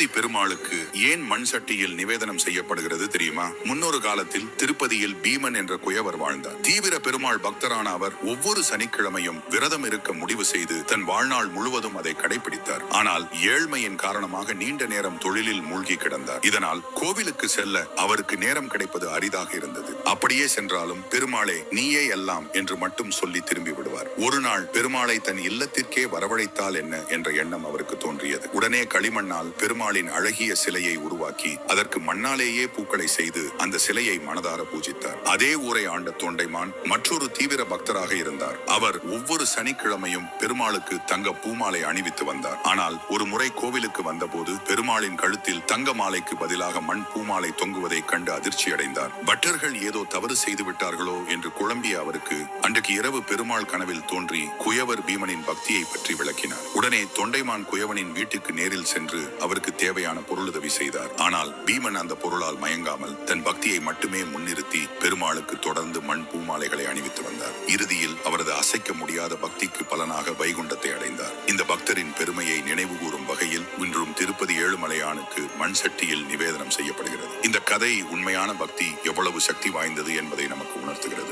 திருப்பதி பெருமாளுக்கு ஏன் மண் சட்டியில் நிவேதனம் செய்யப்படுகிறது தெரியுமா? முன்னொரு காலத்தில் திருப்பதியில் பீமன் என்ற குயவர் வாழ்ந்தார். தீவிர பெருமாள் பக்தரான அவர் ஒவ்வொரு சனிக்கிழமையும் விரதம் இருக்க முடிவு செய்து தன் வாழ்நாள் முழுவதும் அதை கடைபிடித்தார். ஆனால் ஏழ்மையின் காரணமாக நீண்ட நேரம் தொழிலில் மூழ்கி கிடந்தார். இதனால் கோவிலுக்கு செல்ல அவருக்கு நேரம் கிடைப்பது அரிதாக இருந்தது. அப்படியே சென்றாலும் பெருமாளே நீயே எல்லாம் என்று மட்டும் சொல்லி திரும்பி விடுவார். ஒரு நாள் பெருமாளை தன் இல்லத்திற்கே வரவழைத்தால் என்ன என்ற எண்ணம் அவருக்கு தோன்றியது. உடனே களிமண்ணால் பெருமாள் பெருமாளின் அழகிய சிலையை உருவாக்கி அதற்கு மண்ணாலேயே பூக்களை செய்து அந்த சிலையை மனதார பூஜித்தார். அதே ஊரை ஆண்ட தொண்டைமான் மற்றொரு தீவிர பக்தராக இருந்தார். அவர் ஒவ்வொரு சனிக்கிழமையும் பெருமாளுக்கு தங்க பூமாலை அணிவித்து வந்தார். ஆனால் ஒரு முறை கோவிலுக்கு வந்தபோது பெருமாளின் கழுத்தில் தங்க மாலைக்கு பதிலாக மண் பூமாலை தொங்குவதை கண்டு அதிர்ச்சி அடைந்தார் பட்டர்கள் ஏதோ தவறு செய்து விட்டார்களோ என்று குழம்பிய அவருக்கு அன்றைக்கு இரவு பெருமாள் கனவில் தோன்றி குயவர் பீமனின் பக்தியை பற்றி விளக்கினார். உடனே தொண்டைமான் குயவனின் வீட்டுக்கு நேரில் சென்று அவருக்கு தேவையான பொருளுதவி செய்தார். ஆனால் பீமன் அந்த பொருளால் மயங்காமல் தன் பக்தியை மட்டுமே முன்னிறுத்தி பெருமாளுக்கு தொடர்ந்து மண் பூமாலைகளை அணிவித்து வந்தார். இறுதியில் அவரது அசைக்க முடியாத பக்திக்கு பலனாக வைகுண்டத்தை அடைந்தார். இந்த பக்தரின் பெருமையை நினைவு கூறும் வகையில் இன்றும் திருப்பதி ஏழுமலையானுக்கு மண் சட்டியில் நிவேதனம் செய்யப்படுகிறது. இந்த கதை உண்மையான பக்தி எவ்வளவு சக்தி வாய்ந்தது என்பதை நமக்கு உணர்த்துகிறது.